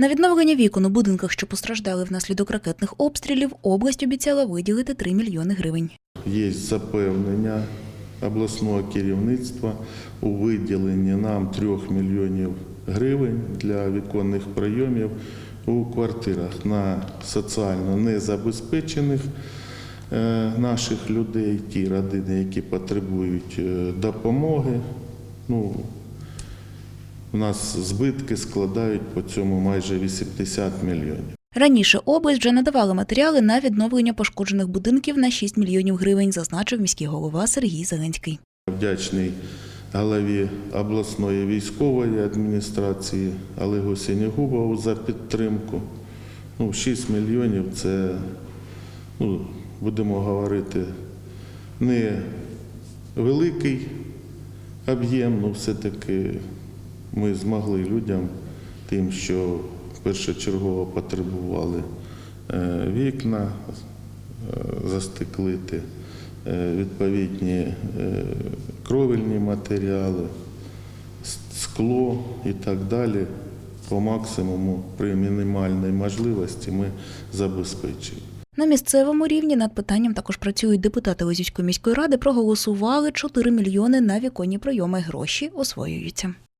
На відновлення вікон у будинках, що постраждали внаслідок ракетних обстрілів, область обіцяла виділити 3 мільйони гривень. Є запевнення обласного керівництва у виділенні нам 3 мільйонів гривень для віконних прийомів у квартирах на соціально незабезпечених е, наших людей, ті родини, які потребують е, допомоги. Ну, у нас збитки складають по цьому майже 80 мільйонів. Раніше область вже надавала матеріали на відновлення пошкоджених будинків на 6 мільйонів гривень, зазначив міський голова Сергій Зеленський. Вдячний голові обласної військової адміністрації Олегу Сінігубову за підтримку. Ну, 6 мільйонів це, ну, будемо говорити, не великий об'єм, але все-таки ми змогли людям, тим, що першочергово потребували е, вікна, е, застеклити, е, відповідні кровельні матеріали, скло і так далі. По максимуму при мінімальній можливості ми забезпечуємо. На місцевому рівні над питанням також працюють депутати Лозівської міської ради. Проголосували 4 мільйони на віконні прийоми. Гроші освоюються.